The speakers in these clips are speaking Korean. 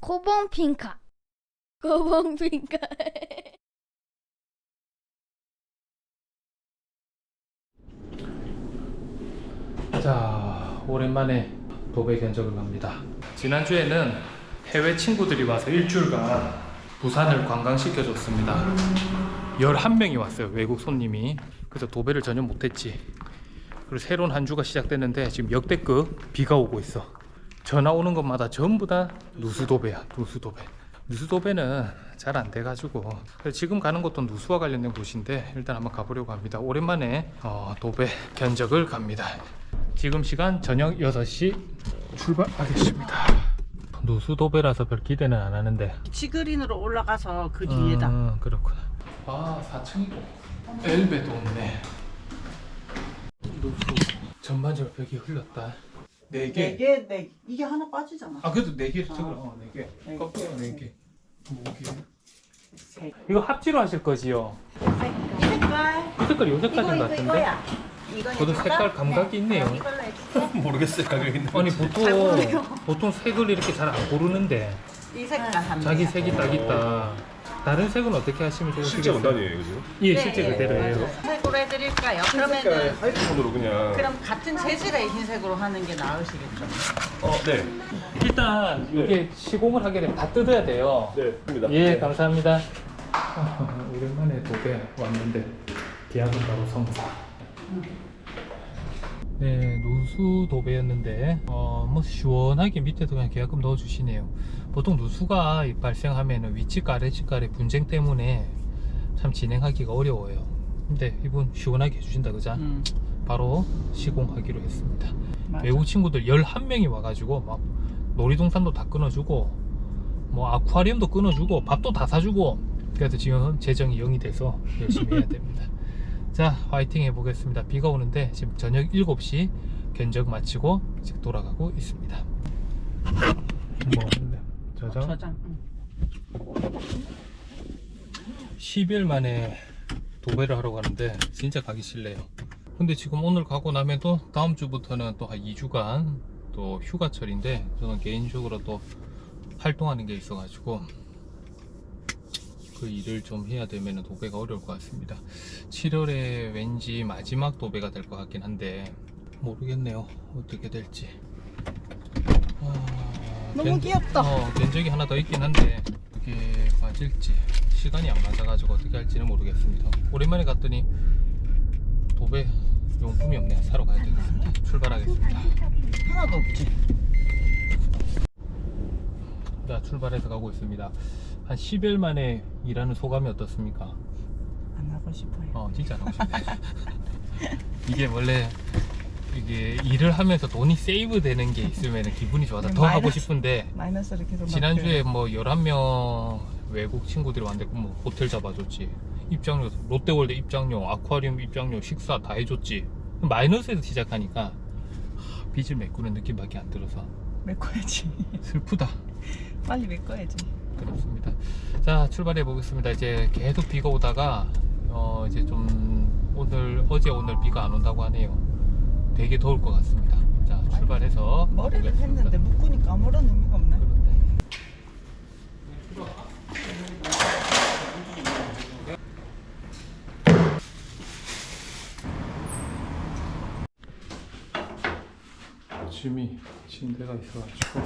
고봉핑카. 고봉핑카. 자, 오랜만에 도배 견적을 갑니다. 지난주에는 해외 친구들이 와서 일주일간 부산을 관광시켜줬습니다. 11명이 왔어요, 외국 손님이. 그래서 도배를 전혀 못했지. 그리고 새로운 한 주가 시작됐는데 지금 역대급 비가 오고 있어. 전화 오는 것마다 전부 다 누수도배야, 누수도배. 누수도배는 잘 안 돼가지고 지금 가는 곳도 누수와 관련된 곳인데 일단 한번 가보려고 합니다. 오랜만에 어, 도배 견적을 갑니다. 지금 시간 저녁 6시 출발하겠습니다. 누수도배라서 별 기대는 안 하는데 지그린으로 올라가서 그 뒤에다. 음, 그렇구나. 아, 4층이고. 엘베도 없네. 누수. 전반적으로 벽이 흘렀다. 네 개. 네 개, 네 이게 하나 빠지잖아. 아, 그래도 네 개. 저거 아. 어, 네 개. 네 개. 네 개. 목이. 세. 이거 합지로 하실 거지요? 이 색깔. 이 색깔 요 색깔인 것 같은데. 이거야. 이거 저도 색깔 감각이 있네요. 이걸로 해줄게. 모르겠어요 가격이 있는지 아니 잘 보통 모르네요. 보통 색을 이렇게 잘 안 고르는데 이 색깔 한 자기 개. 색이 딱 있다. 다른 색은 어떻게 하시면 실제 좋으시겠어요? 원단이에요 그죠? 예, 네, 실제 네, 그대로예요. 흰색으로 해드릴까요? 색깔 그러면은 화이트 톤으로 그냥 그럼 같은 재질의 흰색으로 하는 게 나으시겠죠? 어 네 일단 이게 시공을 하게 되면 다 뜯어야 돼요. 네, 입니다 예, 감사합니다. 아, 오랜만에 도배 왔는데 계약은 바로 성사. 네, 누수 도배였는데 어, 뭐 시원하게 밑에도 그냥 계약금 넣어주시네요. 보통 누수가 발생하면 위치가 아래치가의 분쟁 때문에 참 진행하기가 어려워요. 근데 이분 시원하게 해주신다 그자? 음. 바로 시공하기로 했습니다. 맞아. 외국 친구들 11명이 와가지고 막 놀이동산도 다 끊어주고 뭐 아쿠아리움도 끊어주고 밥도 다 사주고 그래서 지금 재정이 0이 돼서 열심히 해야 됩니다. 자 화이팅 해보겠습니다. 비가 오는데 지금 저녁 7시 견적 마치고 지금 돌아가고 있습니다. 뭐 저장 저장. 응. 10일 만에 도배를 하러 가는데 진짜 가기 싫네요. 근데 지금 오늘 가고 나면도 다음 주부터는 또 한 2주간 또 휴가철인데 저는 개인적으로 또 활동하는 게 있어 가지고 그 일을 좀 해야 되면 도배가 어려울 것 같습니다. 7월에 왠지 마지막 도배가 될 것 같긴 한데 모르겠네요. 어떻게 될지. 아, 너무 귀엽다. 어, 견적이 하나 더 있긴 한데 이게 맞을지 시간이 안 맞아가지고 어떻게 할지는 모르겠습니다. 오랜만에 갔더니 도배 용품이 없네. 사러 가야 되겠습니다. 출발하겠습니다. 하나도 없지. 자, 출발해서 가고 있습니다. 한 10일 만에 일하는 소감이 어떻습니까? 안 하고 싶어요. 어, 진짜 안 하고 싶네. 이게 원래 이게 일을 하면서 돈이 세이브 되는 게 있으면 기분이 좋아서 더 하고 마이너스. 싶은데 마이너스를 계속 지난주에 뭐 11명 외국 친구들이 왔는데 뭐 호텔 잡아줬지 입장료 롯데월드 입장료 아쿠아리움 입장료 식사 다 해줬지 마이너스에서 시작하니까 하, 빚을 메꾸는 느낌밖에 안 들어서 메꿔야지. 슬프다 빨리 메꿔야지. 그렇습니다. 자 출발해 보겠습니다. 이제 계속 비가 오다가 어 이제 좀 오늘 어제 오늘 비가 안 온다고 하네요. 되게 더울 것 같습니다. 자 출발해서 머리를 가보겠습니다. 했는데 묶으니까 아무런 의미가 없네. 짐이 침대가 있어가지고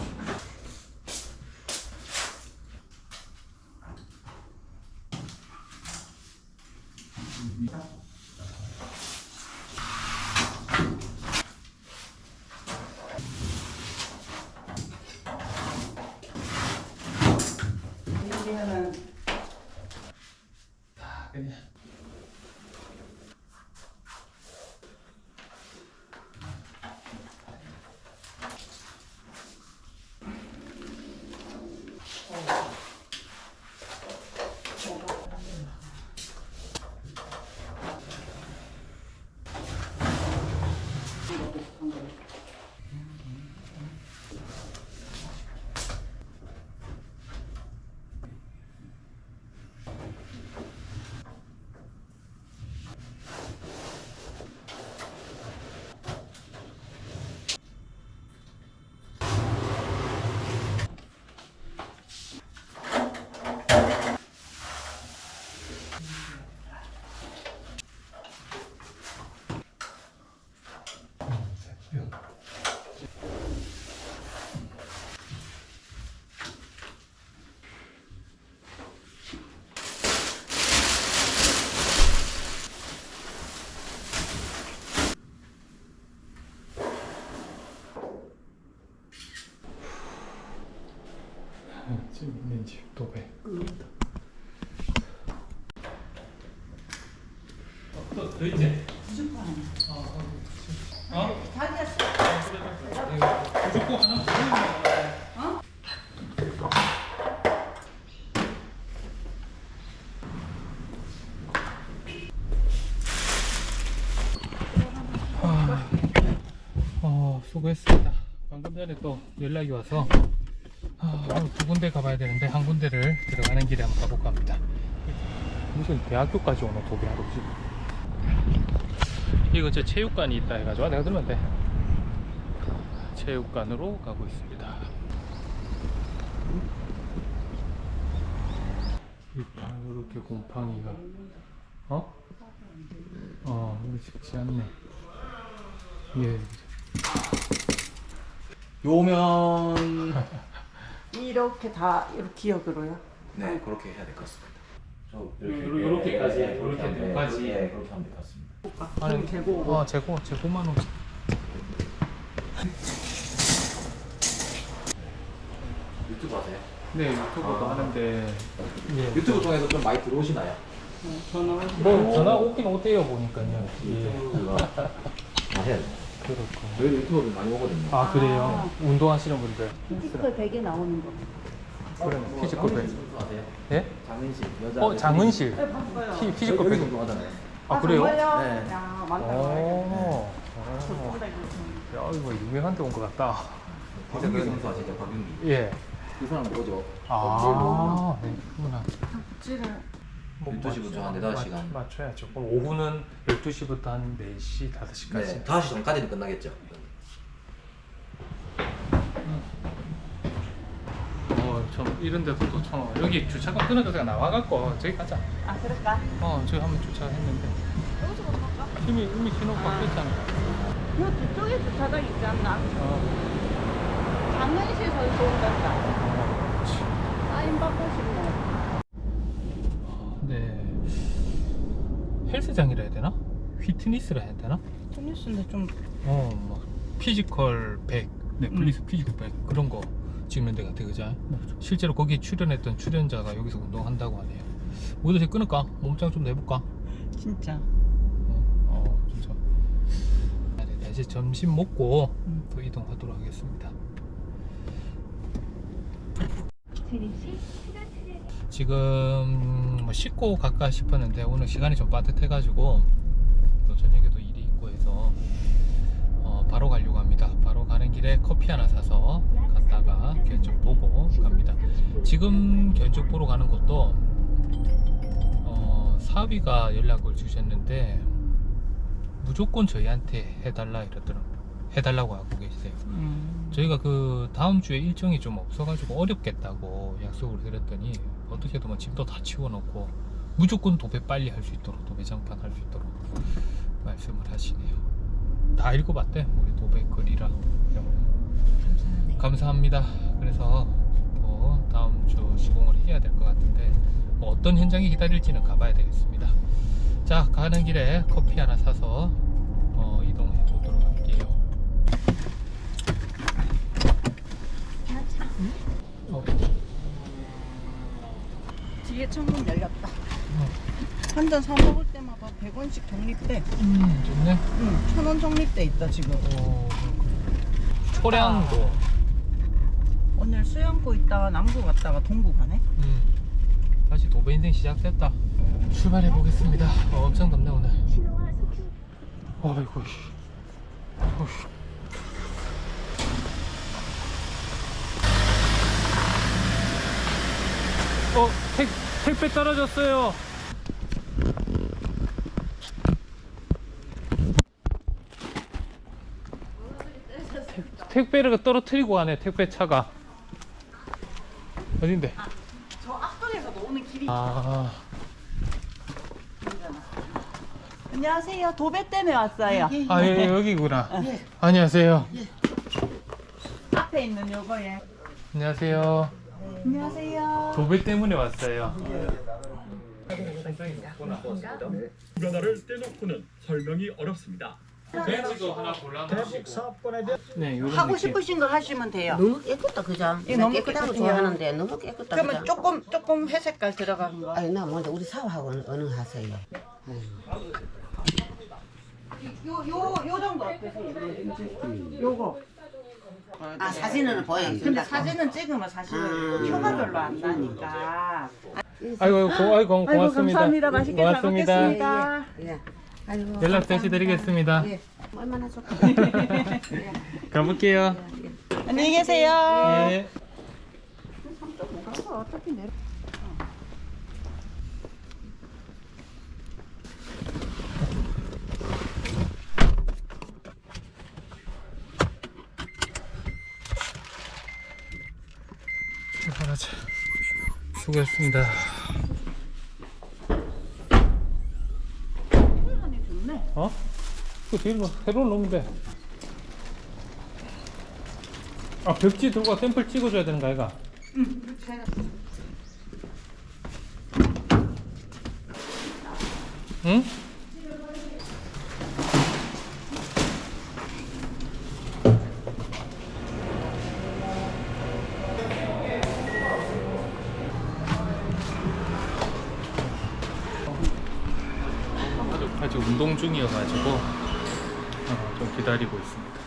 또, 또 이제. 어? 자기야 무조건 하나 더. 아, 어, 수고했습니다. 방금 전에 또 연락이 와서 아, 두 군데 가봐야 되는데 한 군데를 들어가는 길에 한번 가볼까 합니다. 무슨 대학교까지 오는 도비하러 지 금. 이거 저 체육관이 있다 해가지고 아, 내가 들으면 돼. 체육관으로 가고 있습니다. 이렇게 곰팡이가 어? 어, 우리 쉽지 않네. 예. 요면 이렇게 다 이렇게 기억으로요? 네 그렇게 해야 될 것 같습니다. 저 예, 예, 요렇게 하면- 끝까지. 예, 그렇게 하면 될것 같습니다. 아니, 재고. 어, 재고, 재고만 오지. 유튜브 하세요? 네, 유튜브도 아. 하는데. 예. 유튜브 통해서 좀 많이 들어오시나요? 전화 뭐 전화 오긴 오대요 보니까요. 예. 유튜브가 아 해야 돼. 그렇고. 저희도 유튜브 많이 오거든요. 아 그래요. 운동하시는 분들. 스티커 되게 나오는 거. 그러면 피지컬 백. 유튜브 하세요? 예? 장은실 여자. 어 장은실. 네. 피, 피지컬 백. 운동하잖아요. 아 그래요? 정말요? 네. 야, 많다. 오. 좋다, 오. 이거. 야 이거 유명한 데 온 것 같다. 박윤기 선수 아시죠? 박윤기. 예. 그 사람 뭐죠? 아, 네, 그구나. 찌를. 12시부터 한 4시간. 맞춰야죠. 그럼 오후는 12시부터 한 4시, 5시까지. 네. 5시 전까지는 끝나겠죠. 어, 좀 이런 데도 또 참, 여기 주차가 끊어져서 나와갖고 저기 가자. 아, 그럴까? 어, 저기 한번 주차했는데. 이미, 이미 신호 바뀌었잖아. 요 뒤쪽에 주차장 있지 않나? 어, 장현실 선수 치. 사인 받고 싶네. 네. 헬스장이라 해야 되나? 휘트니스라 해야 되나? 테니스인데 좀 어, 막 피지컬 100, 넷플릭스 피지컬 100 그런 거 찍는 데 같아, 그죠? 실제로 거기 출연했던 출연자가 여기서 운동한다고 하네요. 우리도 이제 끊을까? 몸짱 좀 내볼까? 진짜. 어, 어, 진짜. 네, 이제 점심 먹고 음. 또 이동하도록 하겠습니다. 지금 뭐 씻고 갈까 싶었는데 오늘 시간이 좀 빠듯해가지고 또 저녁에도 일이 있고 해서 어, 바로 가려고 합니다. 바로 가는 길에 커피 하나 사서 견적 보고 갑니다. 지금 견적 보러 가는 것도 어, 사위가 연락을 주셨는데 무조건 저희한테 해달라 이러더라고요. 해달라고 하고 계세요. 음. 저희가 그 다음 주에 일정이 좀 없어가지고 어렵겠다고 약속을 드렸더니 어떻게든 뭐 짐도 다 치워놓고 무조건 도배 빨리 할 수 있도록 도배 장판 할 수 있도록 말씀을 하시네요. 다 읽어봤대 우리 도배 글이라 영어. 감사합니다. 그래서 또 다음 주 시공을 해야 될 것 같은데 뭐 어떤 현장이 기다릴지는 가봐야 되겠습니다. 자 가는 길에 커피 하나 사서 어, 이동해 보도록 할게요. 어, 뒤에 창문 열렸다. 한 잔 사 먹을 때마다 100원씩 적립돼. 음, 좋네. 응, 천원 적립돼 있다 지금. 어, 초량도. 오늘 수영고 있다가 남구 갔다가 동구 가네. 음, 다시 도배 인생 시작됐다. 출발해 보겠습니다. 어, 엄청 덥네 오늘. 아이고. 씨. 어휴. 어, 택, 택배 떨어졌어요. 택- 택배를 떨어뜨리고 가네, 택배 차가. 어딘데? 저 앞쪽에서 노는 길이. 아, 안녕하세요. 도배 때문에 왔어요. 아 예, 여기구나. 안녕하세요. 앞에 있는 요거에. 안녕하세요. 안녕하세요. 도배 때문에 왔어요. 변화를 떼놓고는 설명이 어렵습니다. 벤츠도 하나 골라놓으시고 네 요런 하고 느낌 싶으신 거 하시면 돼요. 너무 깨끗다 그죠? 예, 너무 깨끗한 거 깨끗해요. 좋아하는데 너무 깨끗다 그러면 그죠? 조금 조금 회색깔 들어간 거. 아니 나 먼저 우리 사오하고 어느, 하세요? 요요 요 정도 어떠세요? 요거. 아 사진은 보여 근데 사진은 찍으면 사실 음. 표가 별로 안 나니까. 아이고 고, 아이고 고맙습니다 감사합니다. 맛있게 잘 고맙습니다 먹겠습니다. 예. 아이고 연락 다시 드리겠습니다 얼마나 좋다. 가볼게요 안녕히 계세요. 예. 출발하자. 수고했습니다. 뒤로 뭐 새로 놓으면 돼. 아 벽지 들고 샘플 찍어줘야 되는 거 아이가? 응? 아직 운동 중이어가지고 어, 좀 기다리고 있습니다.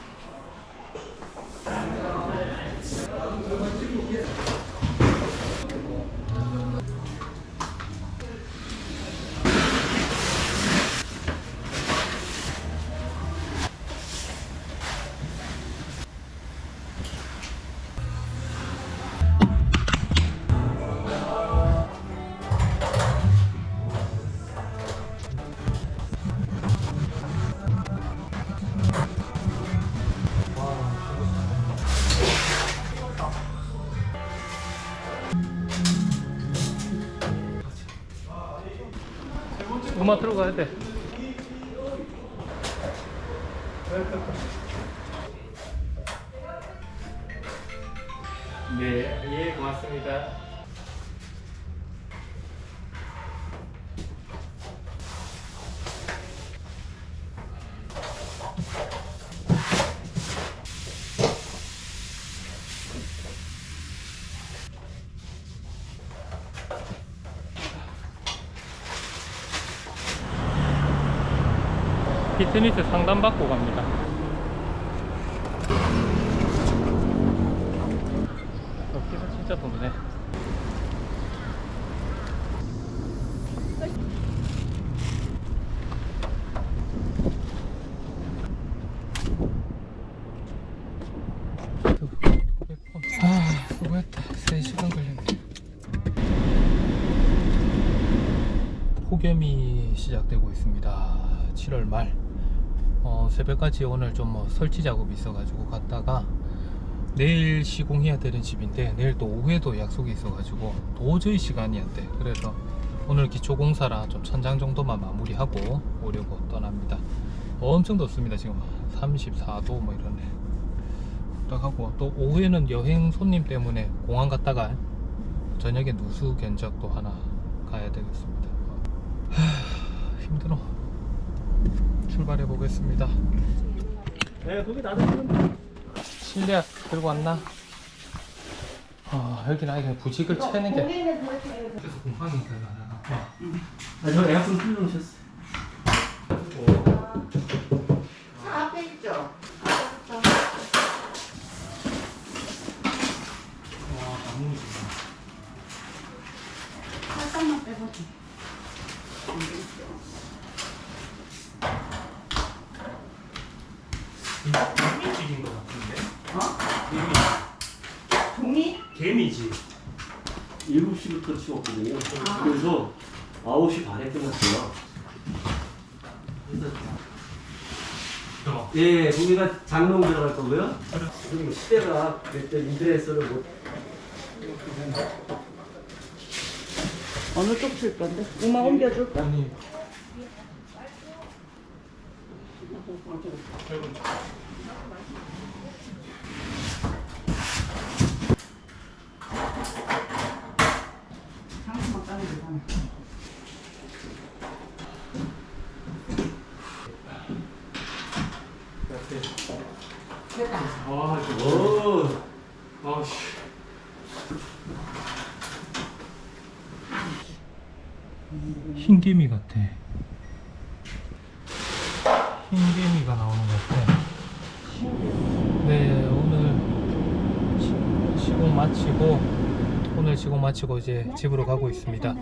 음악 들어가야 돼. 네, 예, 고맙습니다. 피트니스 상담 받고 갑니다. 여기가 진짜 덥네. 아, 수고했다. 3시간 걸렸네. 폭염이 시작되고 있습니다. 7월 말. 어, 새벽까지 오늘 좀 뭐 설치 작업이 있어가지고 갔다가 내일 시공해야 되는 집인데 내일 또 오후에도 약속이 있어가지고 도저히 시간이 안 돼. 그래서 오늘 기초공사라 좀 천장 정도만 마무리하고 오려고 떠납니다. 엄청 덥습니다. 지금 34도 뭐 이러네. 딱 하고 또 오후에는 여행 손님 때문에 공항 갔다가 저녁에 누수 견적도 하나 가야 되겠습니다. 하, 힘들어. 출발해 보겠습니다. 네, 거기 나도 실내화 들고 왔나? 아, 여기는 아예 그냥 부직을 채는 게. 그래서 공항이 가나. 아, 저 에어컨 틀어놓으셨어요. 차 앞에 있죠. 살짝만 빼보지. 개미집인 것 같은데? 종이? 개미집. 7시부터 치웠거든요. 그래서 9시 반에 끝났어요. 예, 거기가 장롱 들어갈 거고요. 그리고 시대가 그때 인터넷으로 못 어느 쪽칠 건데? 음악 옮겨줄 까? 아니. 다 아, 이거. 아, 씨. 흰개미 같아. 흰개미가 나오는 것 같아. 네, 오늘 시공 마치고 오늘 시공 마치고 이제 집으로 가고 있습니다.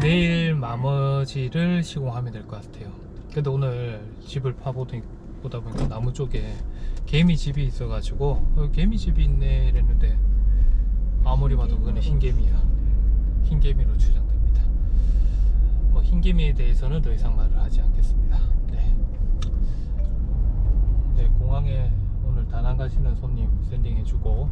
내일 마머지를 시공하면 될 것 같아요. 그래도 오늘 집을 파보다 보니까 나무 쪽에 개미 집이 있어가지고 어, 개미 집이 있네 이랬는데 아무리 봐도 그거는 흰개미야. 흰개미로 추정됩니다. 뭐 흰개미에 대해서는 더 이상 말을 하지 않겠습니다. 네. 네, 공항에 오늘 다낭 가시는 손님 샌딩해주고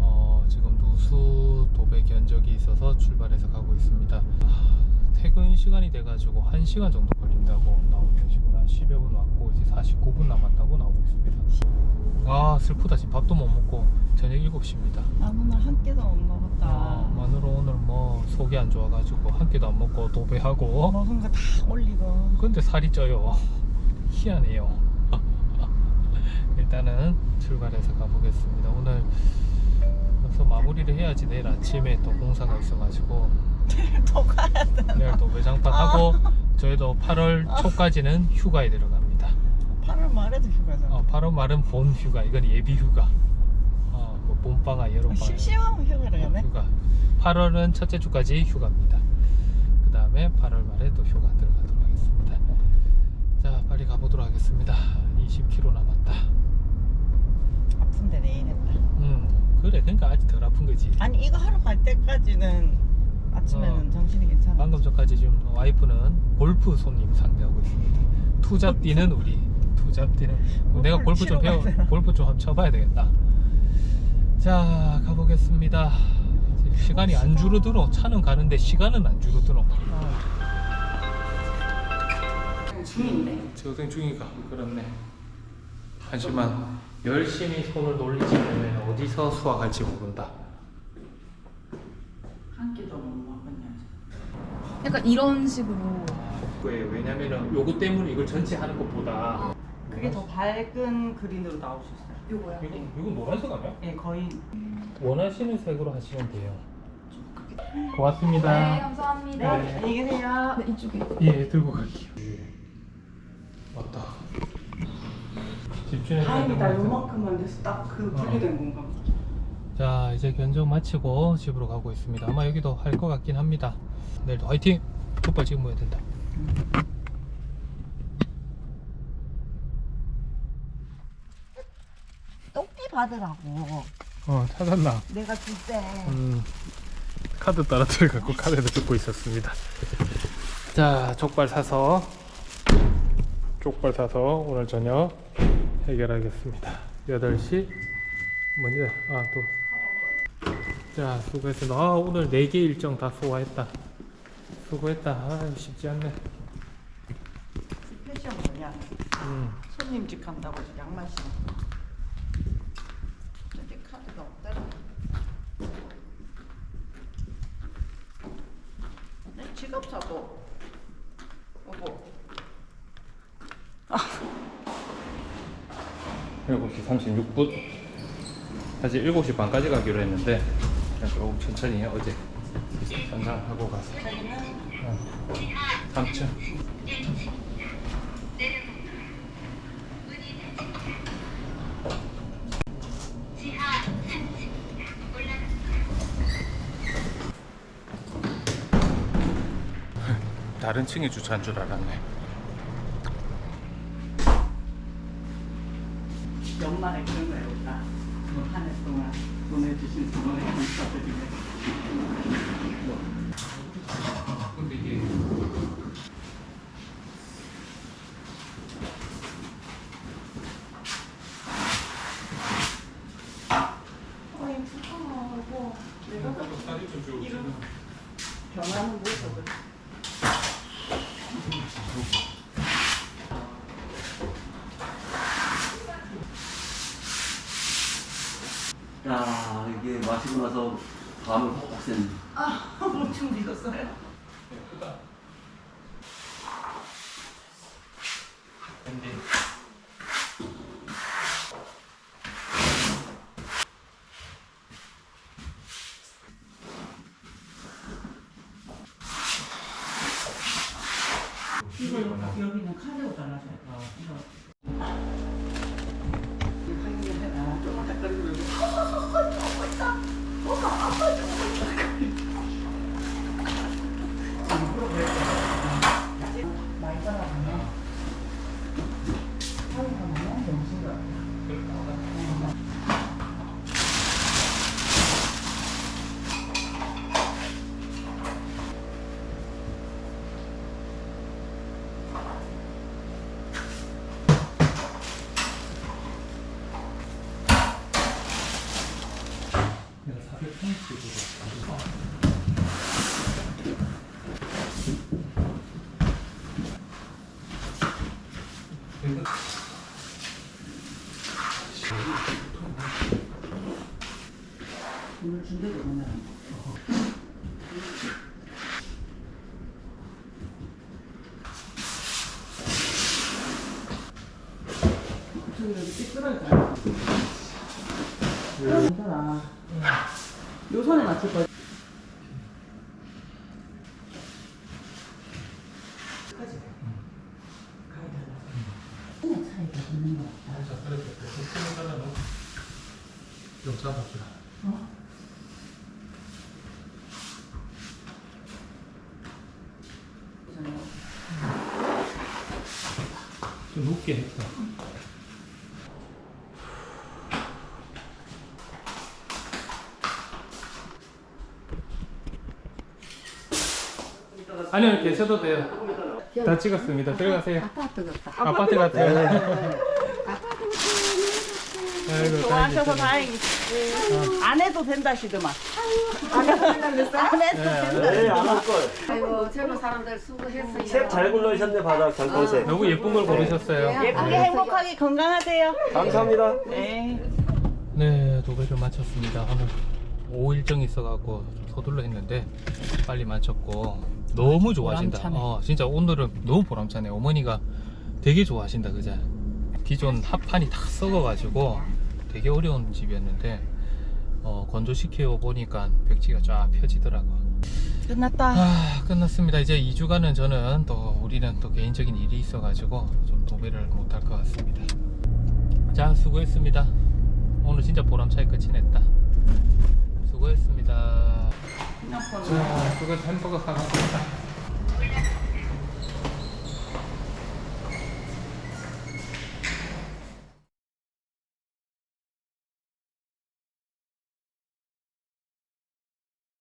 어, 지금 누수 도배 견적이 있어서 출발해서 가고 있습니다. 아, 퇴근 시간이 돼가지고 1시간 정도 걸린다고 나오네요. 지금 한 10여 분 왔고 이제 49분 남았다고 나오고 있습니다. 아 슬프다 지금 밥도 못 먹고 저녁 7시입니다. 아 오늘 한 끼도 못 먹었다. 아, 마누라 오늘 뭐 속이 안 좋아가지고 한 끼도 안 먹고 도배하고 먹은 거 다 올리고. 근데 살이 쪄요 희한해요 일단은 출발해서 가보겠습니다 오늘 그래서 마무리를 해야지 내일 아침에 또 공사가 있어가지고 더 가야 돼. 내일 또 외장판 하고 저희도 8월 초까지는 휴가에 들어갑니다. 8월 말에도 휴가잖아. 어, 8월 말은 본 휴가. 이건 예비 휴가. 어, 뭐 봄방학 여름방학 심심하면 휴가를 가네. 휴가. 8월은 첫째 주까지 휴가입니다. 그 다음에 8월 말에 또 휴가 들어가도록 하겠습니다. 자 빨리 가보도록 하겠습니다. 20km 남았다. 아픈데 내일 했다. 음 그래. 그러니까 아직 덜 아픈 거지. 아니 이거 하러 갈 때까지는 아침에는 어. 정신이 괜찮아. 방금 전까지 지금 와이프는 골프 손님 상대하고 있습니다 투잡 뛰는 우리 투잡 뛰는 내가 골프 좀 배워? 골프 좀 한번 쳐봐야 되겠다 자 가보겠습니다 시간이 안 줄어들어 차는 가는데 시간은 안 줄어들어 중인데. 저생 중이가 그렇네. 하지만 열심히 손을 놀리지 않으면 어디서 수확할지 모른다. 한 끼도 못 먹었냐. 약간 이런 식으로 왜? 왜냐면은 요거 때문에 이걸 전체 하는 것보다 그게 더 밝은 그린으로 나올 수 있어요. 요거요. 이거 이거 노란색 아니야? 예, 거의 원하시는 색으로 하시면 돼요. 네 고맙습니다. 감사합니다. 네. 안녕히 계세요. 네, 이쪽에. 예, 들고 갈게요. 맞다. 집중해서 다행이다. 거 요만큼만 돼서 딱그 어. 분리된 건가 보다. 자 이제 견적 마치고 집으로 가고 있습니다 아마 여기도 할 것 같긴 합니다 내일도 화이팅! 족발 지금 모여야 된다 똑띠 받으라고. 어 찾았나? 내가 줄 때. 음 카드 떨어뜨려 갖고 카드를 듣고 있었습니다 자 족발 사서 족발 사서 오늘 저녁 해결하겠습니다 8시 뭐냐 아또 자 수고했습니다 아 오늘 4개 일정 다 소화했다 수고했다 아 쉽지 않네 패션 뭐냐? 음. 손님 집 간다고 양말 신어. 근데 카드가 없더라. 내 지갑 사도. 여보. 7시 36분 사실 7시 반까지 가기로 했는데 그냥 조금 천천히 어제 전장하고 가서 어, 3층 다른 층에 주차한 줄 알았네 연말에 그런 거 해볼까? 뭐한해 동안 보내주신 분에 감사드리네. 근데 이게 어이 불편하고 내가 살이 좀 좀. 이런 변하는 모습을. 야 이게 마시고 나서 밤을 확 샌. 아, 엄청 익었어요. 근데 이거 여기는 카드로 잘라줘야 돼. 이거. 많이 오늘 준대도 오늘. 저기. 요 손에 맞출 거지. 차이가 있는 거 같다. 자 그래서 손을 잘라놓고 좀 잡아주라 좀 높게 했다 아니요 계셔도 돼요 다 찍었습니다 들어가세요 아파트 같다. 아파트 같아요 아이고 좋아하셔서 다행이다. 다행이지. 안 해도 된다 시더만. 안 해도 된다. 네, 안할 걸. 아이고 젊은 사람들 수고했어요. 색잘 골라주셨네 바닥 장판색. 너무 예쁜 걸 고르셨어요 예쁘게 행복하게 건강하세요. 감사합니다. 네. 네, 도배를 마쳤습니다. 오늘 5 일정이 있어갖고 좀 서둘러 했는데 빨리 마쳤고 너무 좋아하신다. 보람차네. 어, 진짜 오늘은 너무 보람차네. 어머니가 되게 좋아하신다, 그제? 기존 합판이 다 썩어가지고 되게 어려운 집이었는데 어, 건조시켜 보니까 벽지가 쫙 펴지더라고. 끝났다. 아, 끝났습니다. 이제 2주간은 저는 또 우리는 또 개인적인 일이 있어 가지고 좀 도배를 못할 것 같습니다. 자, 수고했습니다. 오늘 진짜 보람차게 끝이 냈다. 수고했습니다. 자, 그거 햄버거 사갔습니다.